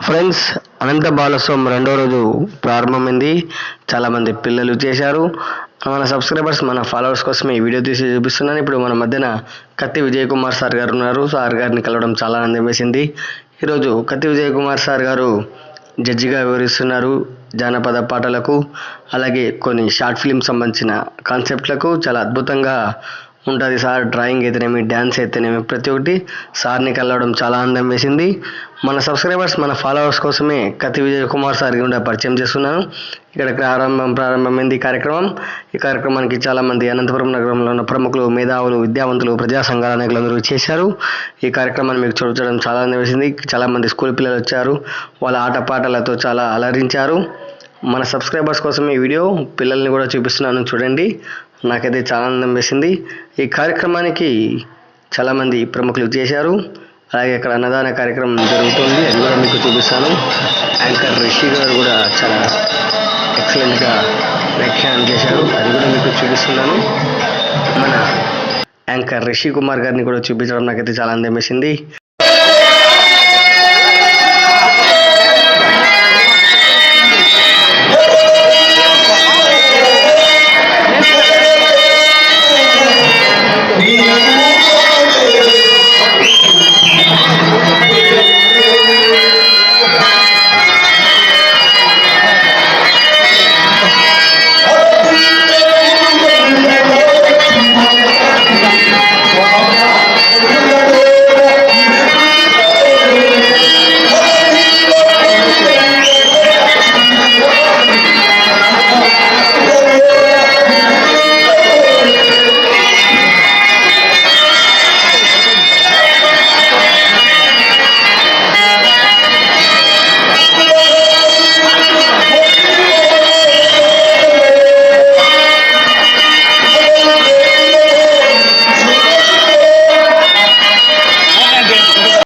Friends అనంత బాలోత్సవం రెండో రోజు ప్రారంభమైంది. చాలామంది పిల్లలు చేశారు. మన సబ్స్క్రైబర్స్ మన ఫాలోవర్స్ కోసం ఈ వీడియో తీసి చూపిస్తున్నాను. ఇప్పుడు మన మధ్యన కత్తి విజయ్ కుమార్ సార్ గారు ఉన్నారు. సార్ గారిని కలవడం చాలా ఆనందం వేసింది. ఈరోజు కత్తి విజయ్ కుమార్ సార్ గారు జడ్జిగా వివరిస్తున్నారు జానపద పాటలకు. అలాగే కొన్ని షార్ట్ ఫిల్మ్ సంబంధించిన కాన్సెప్ట్లకు చాలా అద్భుతంగా ఉంటుంది సార్ డ్రాయింగ్ అయితేనేమి డ్యాన్స్ అయితేనేమి ప్రతి ఒక్కటి సార్ని కలవడం చాలా ఆనందం వేసింది. మన సబ్స్క్రైబర్స్ మన ఫాలోవర్స్ కోసమే కతి విజయ్ కుమార్ సార్ కూడా పరిచయం చేస్తున్నాను. ఇక్కడ ప్రారంభం ప్రారంభమైంది కార్యక్రమం. ఈ కార్యక్రమానికి చాలామంది అనంతపురం నగరంలో ఉన్న ప్రముఖులు మేధావులు విద్యావంతులు ప్రజా సంఘాల నాయకులందరూ చేశారు ఈ కార్యక్రమాన్ని మీకు చూడడం చాలా ఆనందం వేసింది. చాలామంది స్కూల్ పిల్లలు వచ్చారు. వాళ్ళ ఆటపాటలతో చాలా అలరించారు. మన సబ్స్క్రైబర్స్ కోసం ఈ వీడియో పిల్లల్ని కూడా చూపిస్తున్నాను చూడండి. నాకైతే చాలా ఆనందం వేసింది. ఈ కార్యక్రమానికి చాలామంది ప్రముఖులు చేశారు. అలాగే ఇక్కడ అన్నదాన కార్యక్రమం జరుగుతుంది. అది కూడా మీకు చూపిస్తాను. యాంకర్ రిషి గారు కూడా చాలా ఎక్సలెంట్గా వ్యాఖ్యానం చేశారు. అది కూడా మీకు చూపిస్తున్నాను. మన యాంకర్ రిషి కుమార్ గారిని కూడా చూపించడం నాకైతే చాలా ఆనందం వేసింది.